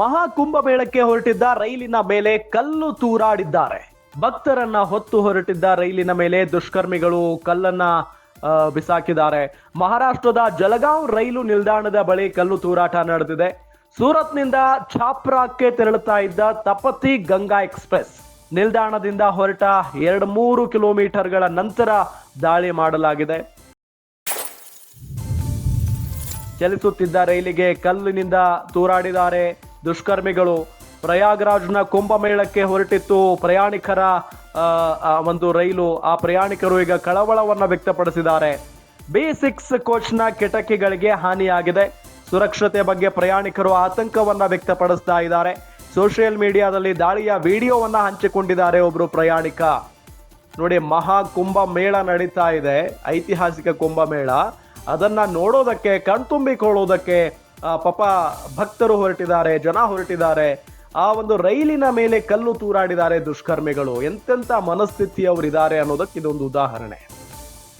ಮಹಾಕುಂಭಮೇಳಕ್ಕೆ ಹೊರಟಿದ್ದ ರೈಲಿನ ಮೇಲೆ ಕಲ್ಲು ತೂರಾಡಿದ್ದಾರೆ. ಭಕ್ತರನ್ನ ಹೊತ್ತು ಹೊರಟಿದ್ದ ರೈಲಿನ ಮೇಲೆ ದುಷ್ಕರ್ಮಿಗಳು ಕಲ್ಲನ್ನ ಬಿಸಾಕಿದ್ದಾರೆ. ಮಹಾರಾಷ್ಟ್ರದ ಜಲಗಾಂವ್ ರೈಲು ನಿಲ್ದಾಣದ ಬಳಿ ಕಲ್ಲು ತೂರಾಟ ನಡೆದಿದೆ. ಸೂರತ್ನಿಂದ ಛಾಪ್ರಾಕ್ಕೆ ತೆರಳುತ್ತಾ ಇದ್ದ ತಪತಿ ಗಂಗಾ ಎಕ್ಸ್ಪ್ರೆಸ್ ನಿಲ್ದಾಣದಿಂದ ಹೊರಟ ಎರಡು ಮೂರು ಕಿಲೋಮೀಟರ್ಗಳ ನಂತರ ದಾಳಿ ಮಾಡಲಾಗಿದೆ. ಚಲಿಸುತ್ತಿದ್ದ ರೈಲಿಗೆ ಕಲ್ಲಿನಿಂದ ತೂರಾಡಿದ್ದಾರೆ. ದುಷ್ಕರ್ಮಿಗಳು. ಪ್ರಯಾಗ್ರಾಜ್ನ ಕುಂಭಮೇಳಕ್ಕೆ ಹೊರಟಿತ್ತು. ಪ್ರಯಾಣಿಕರ ಒಂದು ರೈಲು, ಆ ಪ್ರಯಾಣಿಕರು ಈಗ ಕಳವಳವನ್ನು ವ್ಯಕ್ತಪಡಿಸಿದ್ದಾರೆ. ಬಿ ಸಿಕ್ಸ್ ಕೋಚ್ನ ಕಿಟಕಿಗಳಿಗೆ ಹಾನಿಯಾಗಿದೆ. ಸುರಕ್ಷತೆ ಬಗ್ಗೆ ಪ್ರಯಾಣಿಕರು ಆತಂಕವನ್ನ ವ್ಯಕ್ತಪಡಿಸ್ತಾ ಇದ್ದಾರೆ. ಸೋಷಿಯಲ್ ಮೀಡಿಯಾದಲ್ಲಿ ದಾಳಿಯ ವಿಡಿಯೋವನ್ನ ಹಂಚಿಕೊಂಡಿದ್ದಾರೆ ಒಬ್ರು ಪ್ರಯಾಣಿಕ. ನೋಡಿ, ಮಹಾ ಕುಂಭ ಮೇಳ ನಡೀತಾ ಇದೆ. ಐತಿಹಾಸಿಕ ಕುಂಭಮೇಳ. ಅದನ್ನ ನೋಡೋದಕ್ಕೆ, ಕಣ್ತುಂಬಿಕೊಳ್ಳೋದಕ್ಕೆ ಪಾಪ ಭಕ್ತರು ಹೊರಟಿದ್ದಾರೆ, ಜನ ಹೊರಟಿದ್ದಾರೆ. ಆ ಒಂದು ರೈಲಿನ ಮೇಲೆ ಕಲ್ಲು ತೂರಾಡಿದ್ದಾರೆ ದುಷ್ಕರ್ಮಿಗಳು. ಎಂತೆಂತ ಮನಸ್ಥಿತಿಯವರಿದ್ದಾರೆ ಅನ್ನೋದಕ್ಕೆ ಇದೊಂದು ಉದಾಹರಣೆ.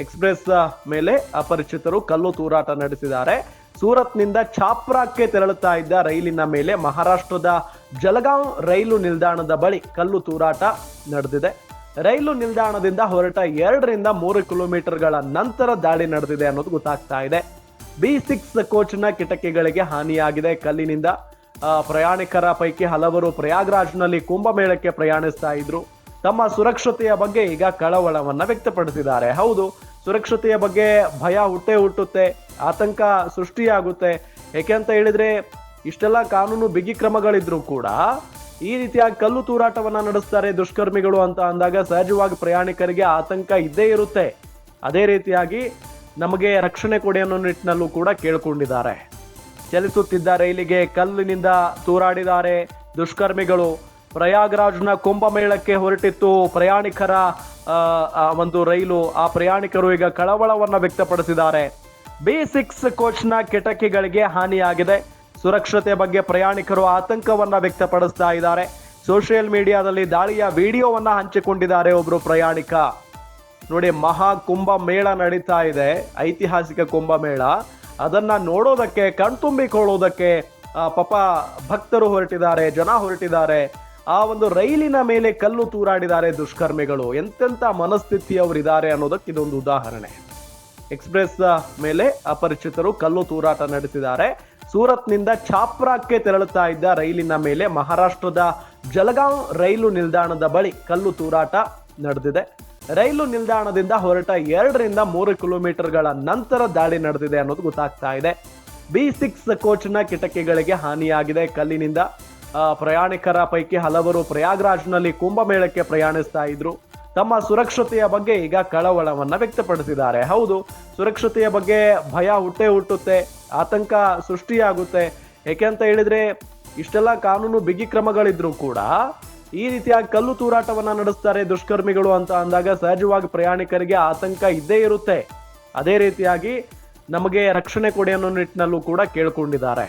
ಎಕ್ಸ್ಪ್ರೆಸ್ ಮೇಲೆ ಅಪರಿಚಿತರು ಕಲ್ಲು ತೂರಾಟ ನಡೆಸಿದ್ದಾರೆ. ಸೂರತ್ನಿಂದ ಛಾಪ್ರಾಕ್ಕೆ ತೆರಳುತ್ತಾ ಇದ್ದ ರೈಲಿನ ಮೇಲೆ ಮಹಾರಾಷ್ಟ್ರದ ಜಲಗಾಂವ್ ರೈಲು ನಿಲ್ದಾಣದ ಬಳಿ ಕಲ್ಲು ತೂರಾಟ ನಡೆದಿದೆ. ರೈಲು ನಿಲ್ದಾಣದಿಂದ ಹೊರಟ ಎರಡರಿಂದ ಮೂರು ಕಿಲೋಮೀಟರ್ಗಳ ನಂತರ ದಾಳಿ ನಡೆದಿದೆ ಅನ್ನೋದು ಗೊತ್ತಾಗ್ತಾ ಇದೆ. ಬಿ ಸಿಕ್ಸ್ ಕೋಚ್ನ ಕಿಟಕಿಗಳಿಗೆ ಹಾನಿಯಾಗಿದೆ. ಕಲ್ಲಿನಿಂದ ಪ್ರಯಾಣಿಕರ ಪೈಕಿ ಹಲವರು ಪ್ರಯಾಗ್ರಾಜ್ನಲ್ಲಿ ಕುಂಭಮೇಳಕ್ಕೆ ಪ್ರಯಾಣಿಸ್ತಾ ಇದ್ರು. ತಮ್ಮ ಸುರಕ್ಷತೆಯ ಬಗ್ಗೆ ಈಗ ಕಳವಳವನ್ನ ವ್ಯಕ್ತಪಡಿಸಿದ್ದಾರೆ. ಹೌದು, ಸುರಕ್ಷತೆಯ ಬಗ್ಗೆ ಭಯ ಹುಟ್ಟೆ ಹುಟ್ಟುತ್ತೆ, ಆತಂಕ ಸೃಷ್ಟಿಯಾಗುತ್ತೆ. ಅಂತ ಹೇಳಿದ್ರೆ, ಇಷ್ಟೆಲ್ಲ ಕಾನೂನು ಬಿಗಿ ಕ್ರಮಗಳಿದ್ರು ಕೂಡ ಈ ರೀತಿಯಾಗಿ ಕಲ್ಲು ತೂರಾಟವನ್ನ ನಡೆಸ್ತಾರೆ ದುಷ್ಕರ್ಮಿಗಳು ಅಂತ ಅಂದಾಗ ಸಹಜವಾಗಿ ಪ್ರಯಾಣಿಕರಿಗೆ ಆತಂಕ ಇದ್ದೇ ಇರುತ್ತೆ. ಅದೇ ರೀತಿಯಾಗಿ ನಮಗೆ ರಕ್ಷಣೆ ಕೊಡಿ ಅನ್ನೋ ನಿಟ್ಟಿನಲ್ಲೂ ಕೂಡ ಕೇಳಿಕೊಂಡಿದ್ದಾರೆ. ಚಲಿಸುತ್ತಿದ್ದ ರೈಲಿಗೆ ಕಲ್ಲಿನಿಂದ ತೂರಾಡಿದ್ದಾರೆ ದುಷ್ಕರ್ಮಿಗಳು. ಪ್ರಯಾಗ್ರಾಜ್ನ ಕುಂಭಮೇಳಕ್ಕೆ ಹೊರಟಿತ್ತು ಪ್ರಯಾಣಿಕರ ಒಂದು ರೈಲು. ಆ ಪ್ರಯಾಣಿಕರು ಈಗ ಕಳವಳವನ್ನು ವ್ಯಕ್ತಪಡಿಸಿದ್ದಾರೆ. ಬಿ ಸಿಕ್ಸ್ ಕೋಚ್ನ ಕಿಟಕಿಗಳಿಗೆ ಹಾನಿಯಾಗಿದೆ. ಸುರಕ್ಷತೆ ಬಗ್ಗೆ ಪ್ರಯಾಣಿಕರು ಆತಂಕವನ್ನು ವ್ಯಕ್ತಪಡಿಸ್ತಾ ಇದ್ದಾರೆ. ಸೋಷಿಯಲ್ ಮೀಡಿಯಾದಲ್ಲಿ ದಾಳಿಯ ವಿಡಿಯೋವನ್ನು ಹಂಚಿಕೊಂಡಿದ್ದಾರೆ ಒಬ್ಬರು ಪ್ರಯಾಣಿಕ. ನೋಡಿ, ಮಹಾ ಕುಂಭ ಮೇಳ ನಡೀತಾ ಇದೆ, ಐತಿಹಾಸಿಕ ಕುಂಭ ಮೇಳ. ಅದನ್ನ ನೋಡೋದಕ್ಕೆ ಕಣ್ತುಂಬಿಕೊಳ್ಳೋದಕ್ಕೆ ಪಾಪ ಭಕ್ತರು ಹೊರಟಿದ್ದಾರೆ, ಜನ ಹೊರಟಿದ್ದಾರೆ. ಆ ಒಂದು ರೈಲಿನ ಮೇಲೆ ಕಲ್ಲು ತೂರಾಡಿದ್ದಾರೆ ದುಷ್ಕರ್ಮಿಗಳು. ಎಂತೆಂತ ಮನಸ್ಥಿತಿಯವರಿದ್ದಾರೆ ಅನ್ನೋದಕ್ಕೆ ಇದೊಂದು ಉದಾಹರಣೆ. ಎಕ್ಸ್ಪ್ರೆಸ್ ಮೇಲೆ ಅಪರಿಚಿತರು ಕಲ್ಲು ತೂರಾಟ ನಡೆಸಿದ್ದಾರೆ. ಸೂರತ್ನಿಂದ ಛಾಪ್ರಾಕ್ಕೆ ತೆರಳುತ್ತಾ ಇದ್ದ ರೈಲಿನ ಮೇಲೆ ಮಹಾರಾಷ್ಟ್ರದ ಜಲಗಾಂವ್ ರೈಲು ನಿಲ್ದಾಣದ ಬಳಿ ಕಲ್ಲು ತೂರಾಟ ನಡೆದಿದೆ. ರೈಲು ನಿಲ್ದಾಣದಿಂದ ಹೊರಟ ಎರಡರಿಂದ ಮೂರು ಕಿಲೋಮೀಟರ್ಗಳ ನಂತರ ದಾಳಿ ನಡೆದಿದೆ ಅನ್ನೋದು ಗೊತ್ತಾಗ್ತಾ ಇದೆ. ಬಿ ಸಿಕ್ಸ್ ಕೋಚ್ನ ಕಿಟಕಿಗಳಿಗೆ ಹಾನಿಯಾಗಿದೆ. ಕಲ್ಲಿನಿಂದ ಪ್ರಯಾಣಿಕರ ಪೈಕಿ ಹಲವರು ಪ್ರಯಾಗ್ರಾಜ್ನಲ್ಲಿ ಕುಂಭಮೇಳಕ್ಕೆ ಪ್ರಯಾಣಿಸ್ತಾ ಇದ್ರು. ತಮ್ಮ ಸುರಕ್ಷತೆಯ ಬಗ್ಗೆ ಈಗ ಕಳವಳವನ್ನ ವ್ಯಕ್ತಪಡಿಸಿದ್ದಾರೆ. ಹೌದು, ಸುರಕ್ಷತೆಯ ಬಗ್ಗೆ ಭಯ ಹುಟ್ಟೆ ಹುಟ್ಟುತ್ತೆ, ಆತಂಕ ಸೃಷ್ಟಿಯಾಗುತ್ತೆ. ಯಾಕೆ ಅಂತ ಹೇಳಿದ್ರೆ, ಇಷ್ಟೆಲ್ಲ ಕಾನೂನು ಬಿಗಿ ಕ್ರಮಗಳಿದ್ರು ಕೂಡ ಈ ರೀತಿಯಾಗಿ ಕಲ್ಲು ತೂರಾಟವನ್ನ ನಡೆಸ್ತಾರೆ ದುಷ್ಕರ್ಮಿಗಳು ಅಂತ ಅಂದಾಗ ಸಹಜವಾಗಿ ಪ್ರಯಾಣಿಕರಿಗೆ ಆತಂಕ ಇದ್ದೇ ಇರುತ್ತೆ. ಅದೇ ರೀತಿಯಾಗಿ ನಮಗೆ ರಕ್ಷಣೆ ಕೊಡಿ ಅನ್ನೋ ನಿಟ್ಟಿನಲ್ಲೂ ಕೂಡ ಕೇಳ್ಕೊಂಡಿದ್ದಾರೆ.